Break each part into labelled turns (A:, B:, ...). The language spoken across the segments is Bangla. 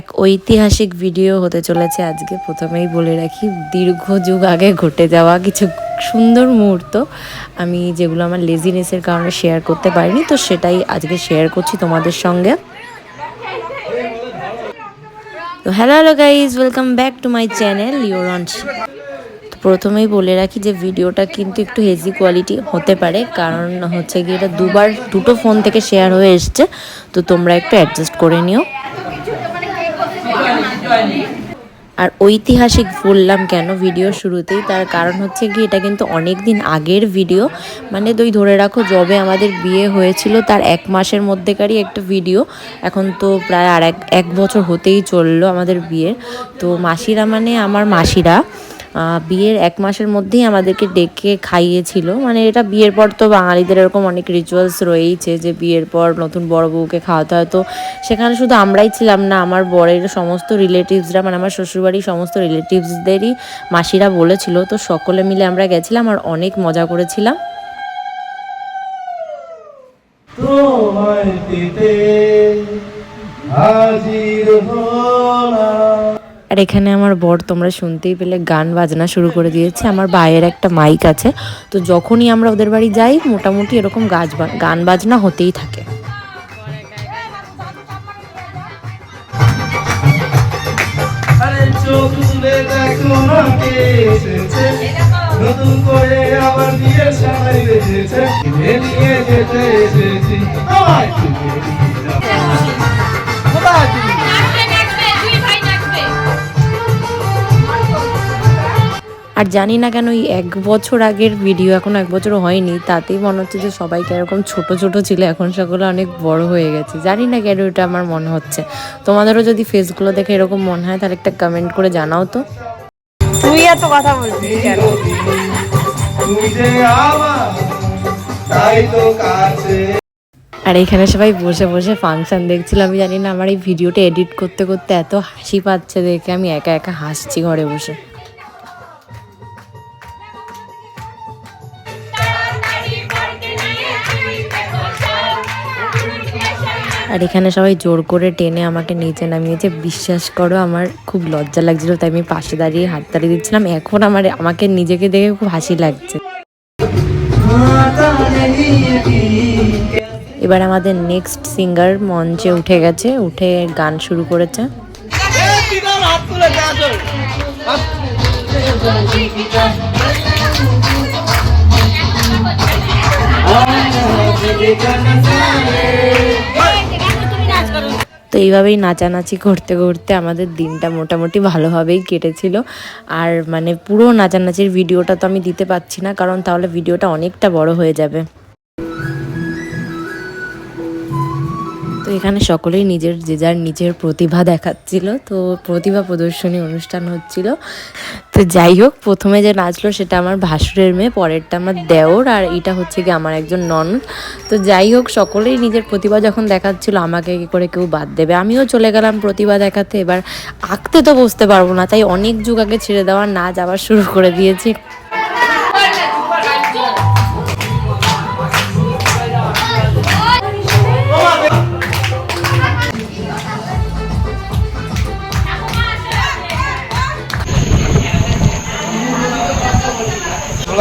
A: এক ঐতিহাসিক ভিডিও হতে চলেছে আজকে। প্রথমেই বলে রাখি, দীর্ঘ যুগ আগে ঘটে যাওয়া কিছু সুন্দর মুহূর্ত আমি যেগুলো আমার লেজিনেসের কারণে শেয়ার করতে পারিনি, তো সেটাই আজকে শেয়ার করছি তোমাদের সঙ্গে। তো hello hello guys welcome back to my channel your on তো প্রথমেই বলে রাখি যে ভিডিওটা কিন্তু একটু হেজি কোয়ালিটি হতে পারে, কারণ হচ্ছে কি এটা দুবার দুটো ফোন থেকে শেয়ার হয়ে এসছে, তো তোমরা একটু অ্যাডজাস্ট করে নিও। আর ঐতিহাসিক বললাম কেন ভিডিও শুরুতেই? তার কারণ হচ্ছে কি এটা কিন্তু অনেক দিন আগের ভিডিও মানে তুই ধরে রাখো, যবে আমাদের বিয়ে হয়েছিল তার এক মাসের মধ্যেকারই একটা ভিডিও এখন তো প্রায় আর এক এক বছর হতেই চলল আমাদের বিয়ের। তো মাসিরা মানে আমার মাসিরা। বিয়ের এক মাসের মধ্যেই আমাদেরকে ডেকে খাইয়েছিল। মানে এটা বিয়ের পর তো বাঙালিদের এরকম অনেক রিচুয়ালস রয়েইছে যে বিয়ের পর নতুন বড় বউকে খাওয়াতে হয়। তো সেখানে শুধু আমরাই ছিলাম না, আমার বরের সমস্ত রিলেটিভসরা মানে আমার শ্বশুরবাড়ির সমস্ত রিলেটিভসদেরই মাসিরা বলেছিল। তো সকলে মিলে আমরা গেছিলাম আর অনেক মজা করেছিলাম।
B: হাজির হলাম
A: আর এখানে আমার বর তোমরা শুনতেই পেলে গান বাজনা শুরু করে দিয়েছে। আমার ভাইয়ের একটা মাইক আছে। তো যখনই আমরা ওদের বাড়ি যাই, মোটামুটি এরকম গাছ গান বাজনা হতেই থাকে।
B: নতুন করে আবার কিনে নিয়ে যেতে এসেছি?
A: আর জানি না কেন এই এক বছর আগের ভিডিও এখন এক বছর হয়নি তাতেই মনে হচ্ছে যে সবাইকে এরকম ছোট ছোট ছিল এখন সকলে অনেক বড় হয়ে গেছে। জানি না কেন এটা আমার মনে হচ্ছে। তোমাদেরও যদি ফেসগুলো দেখে এরকম মনে হয় তাহলে একটা কমেন্ট করে জানাও তো।
C: তুই এত কথা বলছিস
B: তাই তো কাছে
A: আর এখানে সবাই বসে বসে ফাংশন দেখছিল। আমি জানি না আমার এই ভিডিওটা এডিট করতে করতে এত হাসি পাচ্ছে দেখে। আমি একা একা হাসছি ঘরে বসে। আর এখানে সবাই জোর করে টেনে আমাকে নিচে নামিয়েছে বিশ্বাস করো, আমার খুব লজ্জা লাগছিল, তাই আমি পাশে দাঁড়িয়ে হাত তাড়িয়ে দিচ্ছিলাম। এখন আমার, আমাকে নিজেকে দেখে খুব হাসি লাগছে। এবার আমাদের নেক্সট সিঙ্গার মঞ্চে উঠে গেছে, উঠে গান শুরু করেছে। তো এইভাবেই নাচানাচি করতে করতে আমাদের দিনটা মোটামুটি ভালোভাবেই কেটেছিল। আর মানে পুরো নাচানাচির ভিডিওটা তো আমি দিতে পারছি না, কারণ তাহলে ভিডিওটা অনেকটা বড় হয়ে যাবে। এখানে সকলেই নিজের যে যার নিজের প্রতিভা দেখাচ্ছিল, তো প্রতিভা প্রদর্শনী অনুষ্ঠান হচ্ছিল। তো যাই হোক, প্রথমে যে নাচলো সেটা আমার ভাসুরের মেয়ে, পরেরটা আমার দেওর, আর এটা হচ্ছে কি আমার একজন ননদ। তো যাই হোক, সকলেই নিজের প্রতিভা যখন দেখাচ্ছিল, আমাকে কি করে কেউ বাদ দেবে? আমিও চলে গেলাম প্রতিভা দেখাতে, এবার আঁকতে তো বসতে পারব না, তাই অনেক যুগ আগে ছেড়ে দেওয়ার নাচ আবার শুরু করে দিয়েছি।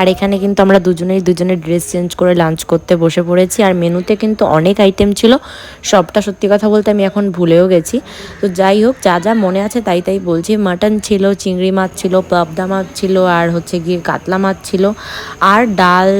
D: আর
A: এখানে কিন্তু আমরা দুজনেই দুজনের ড্রেস চেঞ্জ করে লাঞ্চ করতে বসে পড়েছি। আর মেনুতে কিন্তু অনেক আইটেম ছিল। সবটা সত্যি কথা বলতে আমি এখন ভুলেও গেছি। তো যাই হোক, যা যা মনে আছে তাই তাই বলছি। মাটন ছিল, চিংড়ি মাছ ছিল, পাবদা মাছ ছিল, আর হচ্ছে গিয়ে কাতলা মাছ ছিল। আর ডাল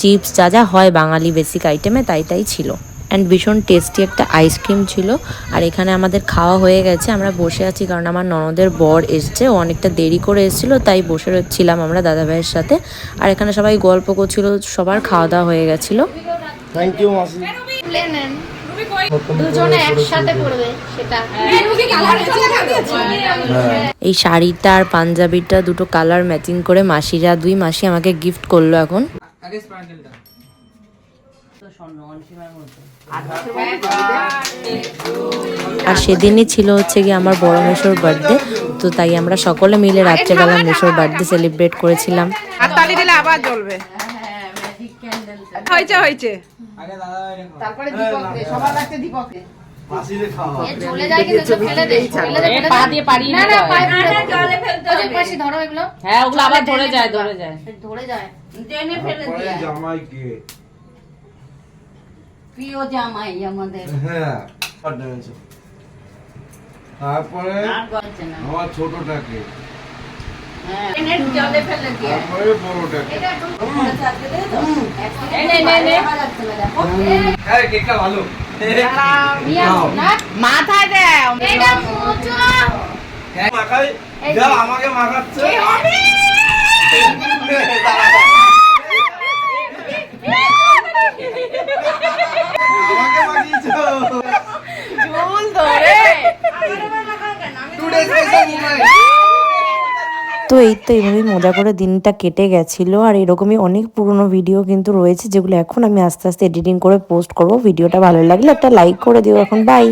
A: চিপস যা যা হয় বাঙালি বেসিক আইটেমে তাই তাই ছিল। অ্যান্ড ভীষণ টেস্টি একটা আইসক্রিম ছিল। আর এখানে আমাদের খাওয়া হয়ে গেছে আমরা বসে আছি কারণ আমার ননদের বর এসছে ও অনেকটা দেরি করে এসেছিল তাই বসে ছিলাম আমরা দাদা ভাইয়ের সাথে। আর এখানে সবাই গল্প করছিল সবার খাওয়া দাওয়া হয়ে গেছিল।
B: থ্যাংক ইউ মাসি।
A: এই শাড়িটা আর পাঞ্জাবিটা দুটো কালার ম্যাচিং করে মাসিরা দুই মাসি আমাকে গিফট করল এখন। আর সেদিনই ছিল হচ্ছে গিয়ে আমার বড় মেশোর বার্থডে তো তাই আমরা সকলে মিলে রাত্রেবেলা মেশোর বার্থডে সেলিব্রেট করেছিলাম।
D: আর তালি দিলে আবার জ্বলবে। হয়েছে হয়েছে।
C: তারপরে দীপক সবার কাছে দীপক
E: হয়।
C: ধরো এগুলো।
E: হ্যাঁ ওগুলো আবার ধরে যায় ধরে যায়।
C: ধরে যায়।
B: তারপরে জামাইকে
C: প্রিয় জামাই আমাদের।
B: হ্যাঁ তারপরে আমার ছোটটাকে।
C: দিয়ে।
B: তারপরে বড়টাকে। হ্যাঁ কেকটা ভালো।
D: মাথায়
B: মাখাই আমাকে মাখাচ্ছে আমাকে মাখিয়েছো
D: চুল ধরে
B: টুডে স্পেশাল মোমেন্ট
A: তো এই তো এইভাবেই মজা করে দিনটা কেটে গেছিল, আর এরকমই অনেক পুরনো ভিডিও কিন্তু রয়েছে যেগুলো এখন আমি আস্তে আস্তে এডিটিং করে পোস্ট করব। ভিডিওটা ভালো লাগলে একটা লাইক করে দিও। এখন বাই